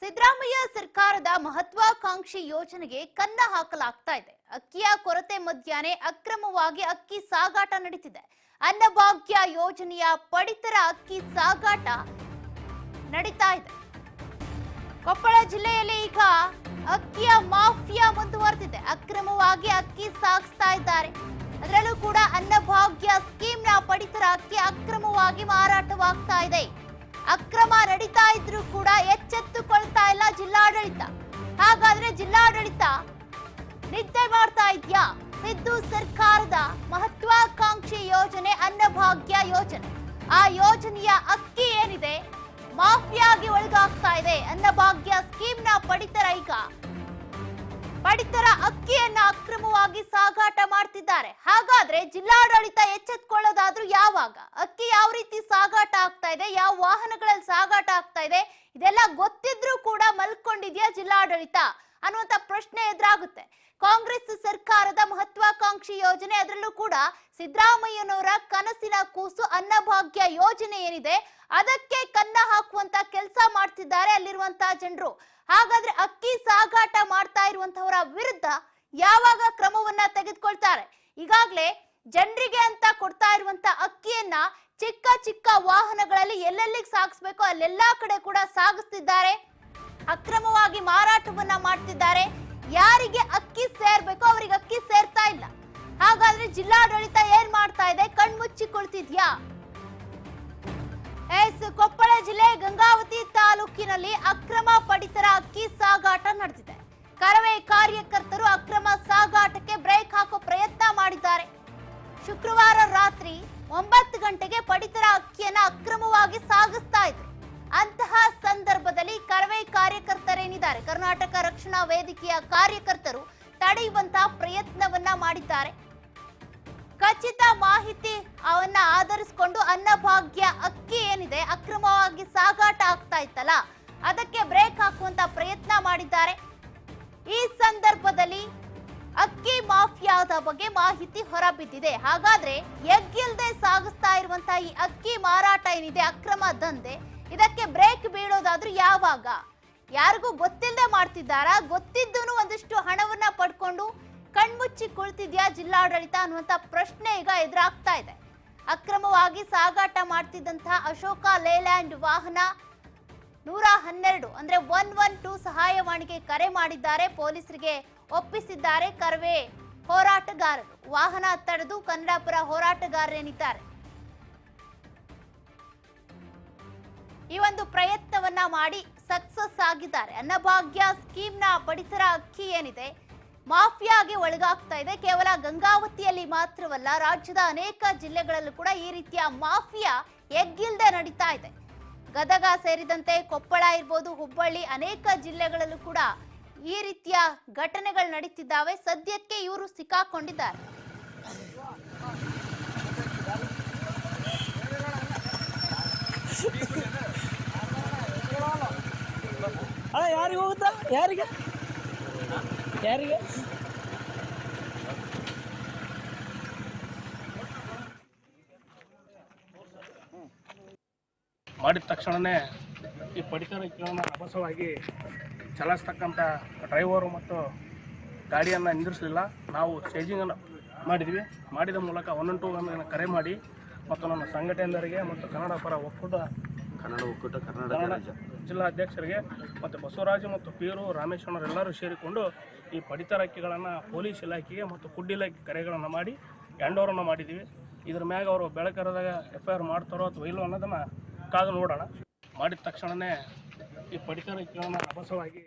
ಸಿದ್ದರಾಮಯ್ಯ ಸರ್ಕಾರದ ಮಹತ್ವಾಕಾಂಕ್ಷಿ ಯೋಜನೆಗೆ ಕನ್ನ ಹಾಕಲಾಗ್ತಾ ಇದೆ. ಅಕ್ಕಿಯ ಕೊರತೆ ಮಧ್ಯಾಹ್ನ ಅಕ್ರಮವಾಗಿ ಅಕ್ಕಿ ಸಾಗಾಟ ನಡೀತಿದೆ. ಅನ್ನಭಾಗ್ಯ ಯೋಜನೆಯ ಪಡಿತರ ಅಕ್ಕಿ ಸಾಗಾಟ ನಡೀತಾ ಇದೆ. ಕೊಪ್ಪಳ ಜಿಲ್ಲೆಯಲ್ಲಿ ಈಗ ಅಕ್ಕಿಯ ಮಾಫಿಯಾ ಮುಂದುವರೆದಿದೆ. ಅಕ್ರಮವಾಗಿ ಅಕ್ಕಿ ಸಾಗಿಸ್ತಾ ಇದ್ದಾರೆ. ಅದರಲ್ಲೂ ಕೂಡ ಅನ್ನಭಾಗ್ಯ ಸ್ಕೀಮ್ನ ಪಡಿತರ ಅಕ್ಕಿ ಅಕ್ರಮವಾಗಿ ಮಾರಾಟವಾಗ್ತಾ ಇದೆ. ಅಕ್ರಮ ನಡೀತಾ ಇದ್ರು ಕೂಡ ಎಚ್ಚೆತ್ತುಕೊಳ್ತಾ ಇಲ್ಲ ಜಿಲ್ಲಾಡಳಿತ. ಹಾಗಾದ್ರೆ ಜಿಲ್ಲಾಡಳಿತ ನಿದ್ದೆ ಮಾಡ್ತಾ ಇದ್ಯಾ? ಸಿದ್ದು ಸರ್ಕಾರದ ಮಹತ್ವಾಕಾಂಕ್ಷಿ ಯೋಜನೆ ಅನ್ನಭಾಗ್ಯ ಯೋಜನೆ. ಆ ಯೋಜನೆಯ ಅಕ್ಕಿ ಏನಿದೆ? ಮಾಫಿಯಾಗಿ ಒಳಗಾಗ್ತಾ ಇದೆ ಅನ್ನಭಾಗ್ಯ ಸ್ಕೀಮ್ನ ಪಡಿತರ ಈಗ. ಪಡಿತರ ಅಕ್ಕಿಯನ್ನ ಅಕ್ರಮವಾಗಿ ಜಿಲ್ಲಾಡಳಿತ ಎಚ್ಚೆತ್ಕೊಳ್ಳೋದಾದ್ರೂ ಯಾವಾಗ? ಅಕ್ಕಿ ಯಾವ ರೀತಿ ಸಾಗಾಟ ಆಗ್ತಾ ಇದೆ? ಯಾವ ವಾಹನಗಳಲ್ಲಿ ಸಾಗಾಟ ಆಗ್ತಾ ಇದೆ? ಇದೆಲ್ಲ ಗೊತ್ತಿದ್ರೂ ಕೂಡ ಮಲ್ಕೊಂಡಿದ್ಯಾ ಜಿಲ್ಲಾಡಳಿತ? ಅನ್ನುವಂತ ಪ್ರಶ್ನೆ ಎದುರಾಗುತ್ತೆ. ಕಾಂಗ್ರೆಸ್ ಸರ್ಕಾರದ ಮಹತ್ವಾಕಾಂಕ್ಷಿ ಯೋಜನೆ, ಅದರಲ್ಲೂ ಕೂಡ ಸಿದ್ದರಾಮಯ್ಯನವರ ಕನಸಿನ ಕೂಸು ಅನ್ನಭಾಗ್ಯ ಯೋಜನೆ ಏನಿದೆ, ಅದಕ್ಕೆ ಕನ್ನ ಹಾಕುವಂತ ಕೆಲಸ ಮಾಡ್ತಿದ್ದಾರೆ ಅಲ್ಲಿರುವಂತಹ ಜನರು. ಹಾಗಾದ್ರೆ ಅಕ್ಕಿ ಸಾಗಾಟ ಮಾಡ್ತಾ ಇರುವಂತವರ ವಿರುದ್ಧ ಯಾವಾಗ ಕ್ರಮವನ್ನ ತೆಗೆದುಕೊಳ್ತಾರೆ? ಈಗಾಗ್ಲೇ ಜನರಿಗೆ ಅಂತ ಕೊಡ್ತಾ ಇರುವಂತ ಅಕ್ಕಿಯನ್ನ ಚಿಕ್ಕ ಚಿಕ್ಕ ವಾಹನಗಳಲ್ಲಿ ಎಲ್ಲೆಲ್ಲಿಗೆ ಸಾಗಿಸ್ಬೇಕು ಅಲ್ಲೆಲ್ಲಾ ಕಡೆ ಕೂಡ ಸಾಗಿಸ್ತಿದ್ದಾರೆ. ಅಕ್ರಮವಾಗಿ ಮಾರಾಟವನ್ನ ಮಾಡ್ತಿದ್ದಾರೆ. ಯಾರಿಗೆ ಅಕ್ಕಿ ಸೇರ್ಬೇಕು ಅವರಿಗೆ ಅಕ್ಕಿ ಸೇರ್ತಾ ಇಲ್ಲ. ಹಾಗಾದ್ರೆ ಜಿಲ್ಲಾಡಳಿತ ಏನ್ ಮಾಡ್ತಾ ಇದೆ? ಕಣ್ಮುಚ್ಚಿಕೊಳ್ತಿದ್ಯಾ ಎಸ್, ಕೊಪ್ಪಳ ಜಿಲ್ಲೆ ಗಂಗಾವತಿ ತಾಲೂಕಿನಲ್ಲಿ ಅಕ್ರಮ ಪಡಿತರ ಅಕ್ಕಿ ಸಾಗಾಟ ನಡೆದಿದೆ. ಕರವೇ ಕಾರ್ಯಕರ್ತರು ಸಾಗಿಸ್ತಾ ಇದ್ರು. ಅಂತಹ ಸಂದರ್ಭದಲ್ಲಿ ಕರವೇ ಕಾರ್ಯಕರ್ತರೇನಿದ್ದಾರೆ? ಕರ್ನಾಟಕ ರಕ್ಷಣಾ ವೇದಿಕೆಯ ಕಾರ್ಯಕರ್ತರು ತಡೆಯುವಂತಹ ಪ್ರಯತ್ನವನ್ನ ಮಾಡಿದ್ದಾರೆ. ಖಚಿತ ಮಾಹಿತಿ ಅವನ್ನ ಆಧರಿಸಿಕೊಂಡು ಅನ್ನಭಾಗ್ಯ ಅಕ್ಕಿ ಏನಿದೆ, ಅಕ್ರಮವಾಗಿ ಸಾಗಾಟ ಆಗ್ತಾ ಇತ್ತಲ್ಲ, ಅದಕ್ಕೆ ಬ್ರೇಕ್ ಹಾಕುವಂತ ಪ್ರಯತ್ನ ಮಾಡಿದ್ದಾರೆ. ಈ ಸಂದರ್ಭದಲ್ಲಿ ಅಕ್ಕಿ ಮಾಫಿಯಾದ ಬಗ್ಗೆ ಮಾಹಿತಿ ಹೊರಬಿದ್ದಿದೆ. ಹಾಗಾದ್ರೆ ಎಗ್ಗಿಲ್ದೆ ಸಾಗಿಸ್ತಾ ಇರುವಂತಹ ಈ ಅಕ್ಕಿ ಮಾರಾಟ ಏನಿದೆ? ಅಕ್ರಮ ದಂಧೆ. ಇದಕ್ಕೆ ಬ್ರೇಕ್ ಬೀಳೋದಾದ್ರೂ ಯಾವಾಗ? ಯಾರಿಗೂ ಗೊತ್ತಿಲ್ಲದೆ ಮಾಡ್ತಿದ್ದಾರಾ? ಗೊತ್ತಿದ್ದೂ ಒಂದಿಷ್ಟು ಹಣವನ್ನ ಪಡ್ಕೊಂಡು ಕಣ್ಮುಚ್ಚಿ ಕುಳಿತಿದ್ಯಾ ಜಿಲ್ಲಾಡಳಿತ ಅನ್ನುವಂತ ಪ್ರಶ್ನೆ ಈಗ ಎದುರಾಗ್ತಾ ಇದೆ. ಅಕ್ರಮವಾಗಿ ಸಾಗಾಟ ಮಾಡ್ತಿದ್ದಂತಹ ಅಶೋಕ ಲೇಲ್ಯಾಂಡ್ ವಾಹನ ನೂರ ಹನ್ನೆರಡು ಅಂದ್ರೆ ಒನ್ ಒನ್ ಟೂ ಸಹಾಯವಾಣಿಗೆ ಕರೆ ಮಾಡಿದ್ದಾರೆ. ಪೊಲೀಸರಿಗೆ ಒಪ್ಪಿಸಿದ್ದಾರೆ. ಕರ್ವೆ ಹೋರಾಟಗಾರರು. ವಾಹನ ತಡೆದು ಕನ್ನಡಪುರ ಹೋರಾಟಗಾರರೇನಿದ್ದಾರೆ. ಈ ಒಂದು ಪ್ರಯತ್ನವನ್ನ ಮಾಡಿ ಸಕ್ಸಸ್ ಆಗಿದ್ದಾರೆ. ಅನ್ನಭಾಗ್ಯ ಸ್ಕೀಮ್ನ ಪಡಿತರ ಅಕ್ಕಿ ಏನಿದೆ? ಮಾಫಿಯಾಗೆ ಒಳಗಾಗ್ತಾ ಇದೆ. ಕೇವಲ ಗಂಗಾವತಿಯಲ್ಲಿ ಮಾತ್ರವಲ್ಲ, ರಾಜ್ಯದ ಅನೇಕ ಜಿಲ್ಲೆಗಳಲ್ಲೂ ಕೂಡ ಈ ರೀತಿಯ ಮಾಫಿಯಾ ಎಗ್ಗಿಲ್ದೆ ನಡೀತಾ ಇದೆ. ಗದಗ ಸೇರಿದಂತೆ ಕೊಪ್ಪಳ ಇರ್ಬೋದು, ಹುಬ್ಬಳ್ಳಿ ಅನೇಕ ಜಿಲ್ಲೆಗಳಲ್ಲೂ ಕೂಡ ಈ ರೀತಿಯ ಘಟನೆಗಳು ನಡೀತಿದ್ದಾವೆ. ಸದ್ಯಕ್ಕೆ ಇವರು ಸಿಕ್ಕಾಕೊಂಡಿದ್ದಾರೆ. ಯಾರಿಗೆ ಹೋಗುತ್ತಾ? ಯಾರಿಗೆ? ಯಾರಿಗೆ? ಮಾಡಿದ ತಕ್ಷಣವೇ ಈ ಪಡಿತರ ಅಕ್ಕಿಗಳನ್ನು ಅಭಸವಾಗಿ ಚಲಾಯಿಸ್ತಕ್ಕಂಥ ಡ್ರೈವರು ಮತ್ತು ಗಾಡಿಯನ್ನು ನಿಂದಿರಿಸಲಿಲ್ಲ. ನಾವು ಸ್ಟೇಜಿಂಗನ್ನು ಮಾಡಿದ್ವಿ. ಮಾಡಿದ ಮೂಲಕ ಒನ್ ಟು ಒನ್ ಕರೆ ಮಾಡಿ ಮತ್ತು ನನ್ನ ಸಂಘಟನೆಯವರಿಗೆ ಮತ್ತು ಕನ್ನಡ ಪರ ಒಕ್ಕೂಟ ಕನ್ನಡ ಒಕ್ಕೂಟ ಕನ್ನಡ ಜಿಲ್ಲಾಧ್ಯಕ್ಷರಿಗೆ ಮತ್ತು ಬಸವರಾಜು ಮತ್ತು ಪೀರು ರಾಮೇಶ್ವರರೆಲ್ಲರೂ ಸೇರಿಕೊಂಡು ಈ ಪಡಿತರ ಅಕ್ಕಿಗಳನ್ನು ಪೊಲೀಸ್ ಇಲಾಖೆಗೆ ಮತ್ತು ಫುಡ್ ಇಲಾಖೆ ಕರೆಗಳನ್ನು ಮಾಡಿ ಹ್ಯಾಂಡ್ ಮಾಡಿದ್ದೀವಿ ಇದ್ರ ಮ್ಯಾಗ ಅವರು ಬೆಳಕರದಾಗ ಎಫ್ ಐ ಆರ್ ಮಾಡ್ತಾರೋ ಅಥವಾ ಇಲ್ಲೋ ಅನ್ನೋದನ್ನು ಕಾದು ನೋಡೋಣ ಮಾಡಿದ ತಕ್ಷಣವೇ ಈ ಪಡಿತರ ಅಕ್ಕಿಗಳನ್ನು ರಭಸವಾಗಿ